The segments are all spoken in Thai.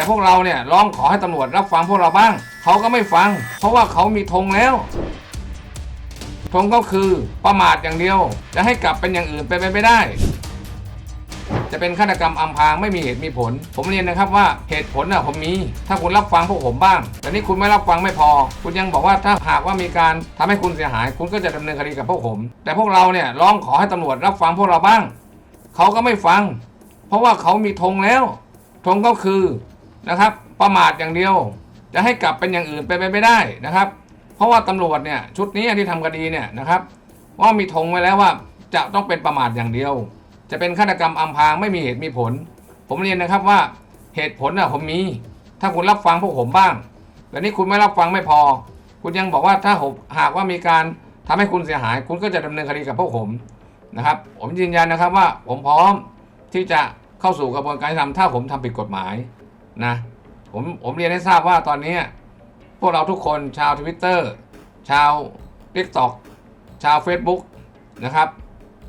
แต่พวกเราเนี่ยร้องขอให้ตำรวจรับฟังพวกเราบ้าง เขาก็ไม่ฟัง เพราะว่าเขามีธงแล้วธงก็คือประมาทอย่างเดียว จะให้กลับเป็นอย่างอื่นไปนไปไม่ได้ จะเป็นฆาตกรรมอำพรางไม่มีเหตุมีผล ผมเรียนนะครับว่าเหตุผลน่ะผมมี ถ้าคุณรับฟังพวกผมบ้าง แต่นี่คุณไม่รับฟังไม่พอ คุณยังบอกว่าถ้าหากว่ามีการทำให้คุณเสียหาย คุณก็จะดำเนินคดีกับพวกผม แต่พวกเราเนี่ยร้องขอให้ตำรวจรับฟังพวกเราบ้าง เขาก็ไม่ฟัง เพราะว่าเขามีธงแล้วธงก็คือ นะครับ ประมาทอย่างเดียว จะให้กลับเป็นอย่างอื่นไปไปไม่ได้นะครับ เพราะว่าตำรวจเนี่ยชุดนี้ที่ทำคดีเนี่ยนะครับว่ามีธงไว้แล้วว่าจะต้องเป็นประมาทอย่างเดียว จะเป็นฆาตกรรมอำพรางไม่มีเหตุมีผล ผมเรียนนะครับว่าเหตุผลน่ะผมมี ถ้าคุณรับฟังพวกผมบ้างแต่นี่คุณไม่รับฟังไม่พอ คุณยังบอกว่าถ้าหากว่ามีการทำให้คุณเสียหาย คุณก็จะดำเนินคดีกับพวกผมนะครับ ผมยืนยันนะครับว่าผมพร้อมที่จะเข้าสู่กระบวนการยุติธรรมถ้าผมทำผิดกฎหมาย นะผมผมเรียนให้ทราบว่าตอนนี้ พวกเราทุกคนชาวทวิตเตอร์ชาว t ิ k t o k ชาว Facebook นะครับ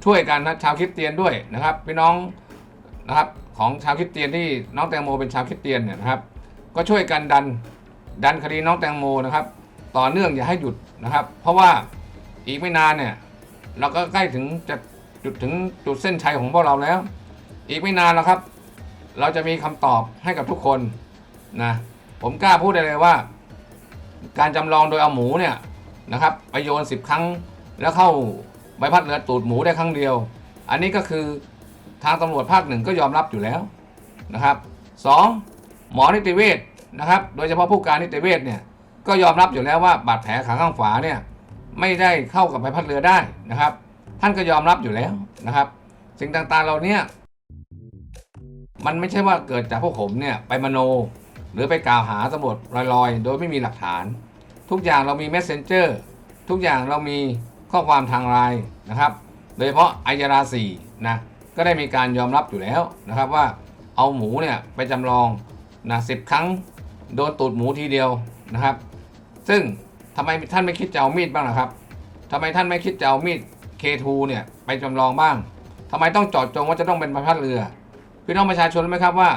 ช่วยกันนะชาวคริสเตียนด้วยนะครับพี่น้องนะครับของชาวคริสเตียนที่น้องแตงโมเป็นชาวคริสเตียนเนี่ยนะครับ ก็ช่วยกันดันดันคดีน้องแตงโมนะครับ ต่อเนื่องอย่าให้หยุดนะครับ เพราะว่าอีกไม่นานเนี่ยเราก็ใกล้ถึงจะจุดถึงจุดเส้นชัยของพวกเราแล้ว อีกไม่นานแล้วครับ เราจะมีคำตอบให้กับทุกคนนะผมกล้าพูดได้เลยว่า การจำลองโดยเอาหมูเนี่ยนะครับไปโยนสิบครั้ง แล้วเข้าใบพัดเรือตูดหมูได้ครั้งเดียว อันนี้ก็คือทางตำรวจภาคหนึ่งก็ยอมรับอยู่แล้วนะครับสองหมอนิติเวชนะครับ โดยเฉพาะผู้การนิติเวชเนี่ยก็ยอมรับอยู่แล้วว่าบาดแผลขาข้างฝาเนี่ยไม่ได้เข้ากับใบพัดเรือได้นะครับ ท่านก็ยอมรับอยู่แล้วนะครับ สิ่งต่างๆเราเนี่ย มันไม่ใช่ว่าเกิดจากพวกผมเนี่ยไปมโน หรือไปกล่าวหาตำรวจลอยๆ โดยไม่มีหลักฐาน ทุกอย่างเรามี messenger ทุกอย่างเรามีข้อความทางไลน์นะครับ โดยเฉพาะอายาราสีนะก็ได้มีการยอมรับอยู่แล้วนะครับว่าเอาหมูเนี่ยไปจำลองนะสิบครั้งโดนตูดหมูทีเดียวนะครับ ซึ่งทำไมท่านไม่คิดจะเอามีดบ้างล่ะครับทำไมท่านไม่คิดจะเอามีด K2 เนี่ยไปจำลองบ้างทำไมต้องจอดจงว่าจะต้องเป็นใบพัดเรือ พี่น้องประชาชนไหมครับว่า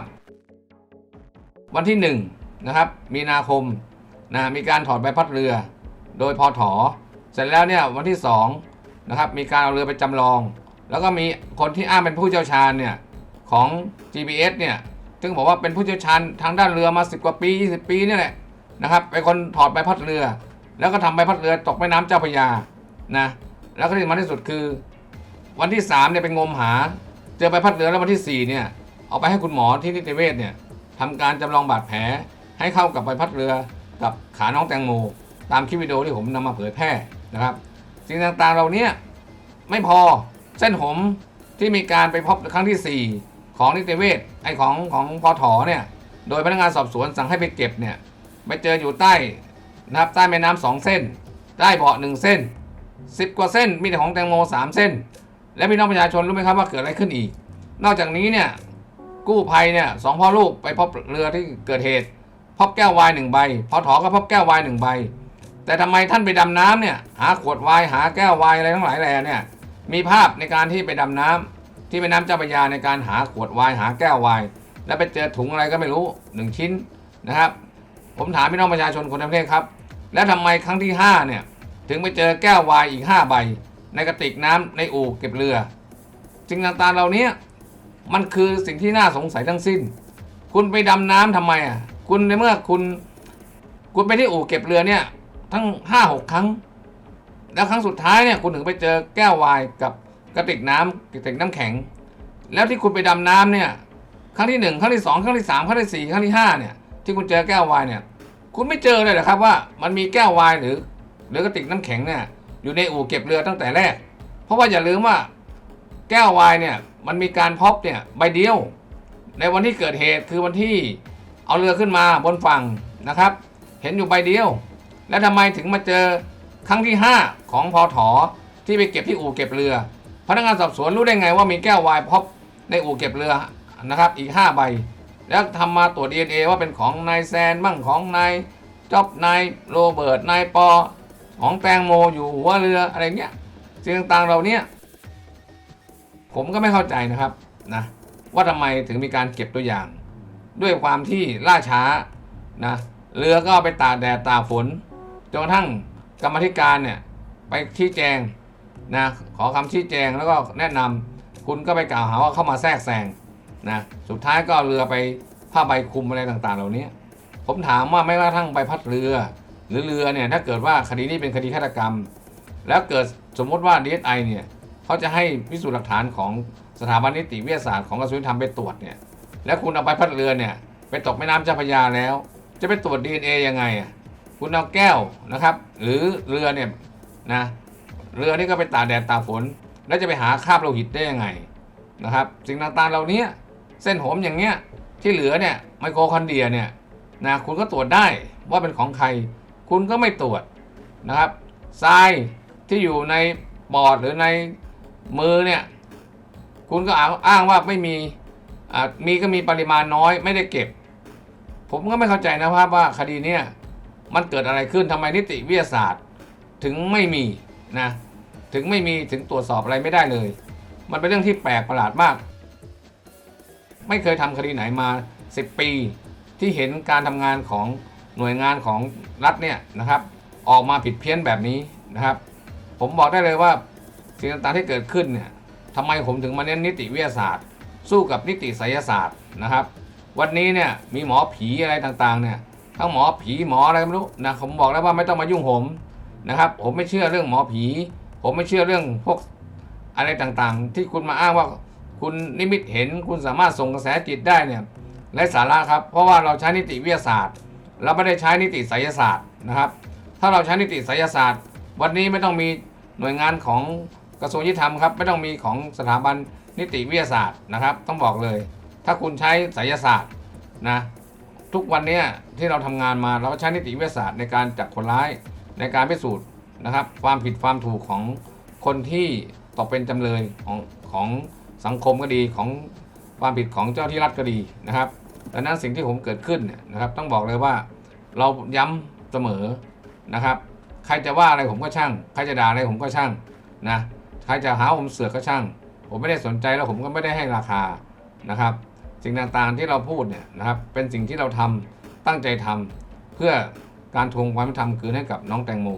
วันที่1นะครับมีนาคมนะมีการถอดใบพัดเรือ โดยพอถอเสร็จแล้วเนี่ยวันที่2นะครับมีการเอาเรือไปจำลอง แล้วก็มีคนที่อ้างเป็นผู้เชี่ยวชาญเนี่ยของ GPS เนี่ยซึ่งบอกว่าเป็นผู้เชี่ยวชาญทางด้านเรือมา 10 กว่าปี 20 ปีเนี่ยแหละนะครับเป็นคนถอดใบพัดเรือ แล้วก็ทำใบพัดเรือตกแม่น้ำเจ้าพระยานะแล้วก็ที่สำคัญที่สุดคือ วันที่3เนี่ยไปงมหา เจอใบพัดเรือแล้ววันที่4เนี่ย เอาไปให้คุณหมอที่นิติเวชเนี่ยทำการจำลองบาดแผลให้เข้ากับใบพัดเรือกับขาน้องแตงโม ตามคลิปวิดีโอที่ผมนำมาเผยแพร่นะครับสิ่งต่างๆเราเนี้ยไม่พอเส้นผมที่มีการไปพบครั้งที่ 4 ของนิติเวชไอของของพอถอเนี่ยโดยพนักงานสอบสวนสั่งให้ไปเก็บเนี่ยไปเจออยู่ใต้นะครับใต้แม่น้ำสองเส้น ใต้เบาะหนึ่งเส้น 10 กว่าเส้นมีแต่ของแตงโม 3 เส้น และพี่น้องประชาชนรู้ไหมครับว่าเกิดอะไรขึ้นอีก นอกจากนี้เนี่ย กู้ภัยเนี่ยสองพ่อลูกไปพบเรือที่เกิดเหตุพบแก้ววายหนึ่งใบ พอถอก็พบแก้ววายหนึ่งใบ แต่ทำไมท่านไปดำน้ำเนี่ยหาขวดวายหาแก้ววายอะไรทั้งหลายแหล่เนี่ยมีภาพในการที่ไปดำน้ำที่แม่น้ำเจ้าพระยาในการหาขวดวายหาแก้ววายแล้วไปเจอถุงอะไรก็ไม่รู้หนึ่งชิ้นนะครับ ผมถามพี่น้องประชาชนคนทั้งประเทศครับ แล้วทำไมครั้งที่ห้าเนี่ยถึงไปเจอแก้ววายอีกห้าใบ ในกระติกน้ำในอู่เก็บเรือสิ่งต่างๆเหล่านี้ มันคือสิ่งที่น่าสงสัยทั้งสิ้น คุณไปดำน้ำทำไมอะ คุณในเมื่อคุณ คุณไปที่อู่เก็บเรือเนี่ย ทั้งห้าหกครั้ง แล้วครั้งสุดท้ายเนี่ยคุณถึงไปเจอแก้ววายกับกระติกน้ำกระติกน้ำแข็ง แล้วที่คุณไปดำน้ำเนี่ย ครั้งที่หนึ่งครั้งที่สองครั้งที่สามครั้งที่สี่ครั้งที่ห้าเนี่ย ที่คุณเจอแก้ววายเนี่ย คุณไม่เจอเลยเหรอครับว่ามันมีแก้ววายหรือ หรือกระติกน้ำแข็งเนี่ยอยู่ในอู่เก็บเรือตั้งแต่แรก เพราะว่าอย่าลืมว่าแก้ววายเนี่ย มันมีการพบเนี่ยใบเดียว ในวันที่เกิดเหตุคือวันที่เอาเรือขึ้นมาบนฝั่งนะครับ เห็นอยู่ใบเดียว แล้วทำไมถึงมาเจอครั้งที่ 5 ของพอถอที่ไปเก็บที่อู่เก็บเรือ พนักงานสอบสวนรู้ได้ไงว่ามีแก้ววายพบในอู่เก็บเรือนะครับ อีก 5 ใบ แล้วทำมาตรวจ DNA ว่าเป็นของนายแซนบ้างของนายจ๊อบนายโรเบิร์ตนายปอของแตงโมอยู่หัวเรืออะไรเงี้ยสิ่งต่างๆเราเนี่ย ผมก็ไม่เข้าใจนะครับนะว่าทำไมถึงมีการเก็บตัวอย่าง ด้วยความที่ล่าช้านะเรือก็ไปตากแดดตากฝนจนกระทั่งกรรมธิการเนี่ยไปชี้แจงนะขอคำชี้แจงแล้วก็แนะนำคุณก็ไปกล่าวหาว่าเข้ามาแทรกแซงนะสุดท้ายก็เรือไปผ้าใบคลุมอะไรต่างๆ เหล่านี้ ผมถามว่าไม่ว่าทั้งใบพัดเรือ หรือเรือเนี่ยถ้าเกิดว่าคดีนี้เป็นคดีฆาตกรรม แล้วเกิดสมมติว่า DSI เนี่ย เขาจะให้พิสูจน์หลักฐานของสถาบันนิติวิทยาศาสตร์ของกระทรวงยุติธรรมไปตรวจเนี่ยแล้วคุณเอาใบพัดเรือเนี่ยไปตกแม่น้ำเจ้าพระยาแล้ว จะไปตรวจ DNA ยังไงอะคุณเอาแก้วนะครับ หรือเรือเนี่ยนะเรือนี่ก็ไปตากแดดตากฝน แล้วจะไปหาคราบโลหิตได้ยังไงนะครับสิ่งต่างๆเหล่านี้เส้นผมอย่างเงี้ยที่เหลือเนี่ยไมโครคอนเดียเนี่ยนะคุณก็ตรวจได้ว่าเป็นของใคร คุณก็ไม่ตรวจนะครับทรายที่อยู่ในปอดหรือใน มือเนี่ย คุณก็อ้างว่าไม่มีอ่ามีก็มีปริมาณน้อยไม่ได้เก็บ ผมก็ไม่เข้าใจนะครับว่าคดีเนี้ยมันเกิดอะไรขึ้นทำไมนิติวิทยาศาสตร์ ถึงไม่มีนะถึงไม่มีถึงตรวจสอบอะไรไม่ได้เลย มันเป็นเรื่องที่แปลกประหลาดมาก ไม่เคยทำคดีไหนมา 10 ปี ที่เห็นการทำงานของหน่วยงานของรัฐเนี่ยนะครับ ออกมาผิดเพี้ยนแบบนี้นะครับ ผมบอกได้เลยว่า สิ่งต่างๆที่เกิดขึ้นเนี่ยทำไมผมถึงมาเน้นนิติวิทยาศาสตร์ สู้กับนิติไสยศาสตร์นะครับ วันนี้เนี่ยมีหมอผีอะไรต่างๆเนี่ยทั้งหมอผีหมออะไรไม่รู้นะผมบอกแล้วว่าไม่ต้องมายุ่งผมนะครับ ผมไม่เชื่อเรื่องหมอผี ผมไม่เชื่อเรื่องพวกอะไรต่างๆ ที่คุณมาอ้างว่าคุณนิมิตเห็นคุณสามารถส่งกระแสจิตได้เนี่ยไร้สาระครับ เพราะว่าเราใช้นิติวิทยาศาสตร์ เราไม่ได้ใช้นิติไสยศาสตร์นะครับ ถ้าเราใช้นิติไสยศาสตร์ วันนี้ไม่ต้องมีหน่วยงานของ กระทรวงยุติธรรมครับไม่ต้องมีของสถาบันนิติวิทยาศาสตร์นะครับ ต้องบอกเลย ถ้าคุณใช้ไสยศาสตร์นะทุกวันนี้ที่เราทำงานมาเราก็ใช้นิติวิทยาศาสตร์ในการจับคนร้ายในการพิสูจน์นะครับ ความผิดความถูกของคนที่ตกเป็นจำเลยของของสังคมก็ดีของความผิดของเจ้าที่รัฐก็ดีนะครับดังนั้นสิ่งที่ผมเกิดขึ้นเนี่ยนะครับ ต้องบอกเลยว่าเราย้ำเสมอนะครับ ใครจะว่าอะไรผมก็ช่าง ใครจะด่าอะไรผมก็ช่างนะ ใครจะหาผมเสือกก็ช่าง ผมไม่ได้สนใจแล้วผมก็ไม่ได้ให้ราคานะครับ สิ่งต่างๆที่เราพูดเนี่ยนะครับ เป็นสิ่งที่เราทำตั้งใจทำเพื่อการทวงความยุติธรรมคืนให้กับน้องแตงโม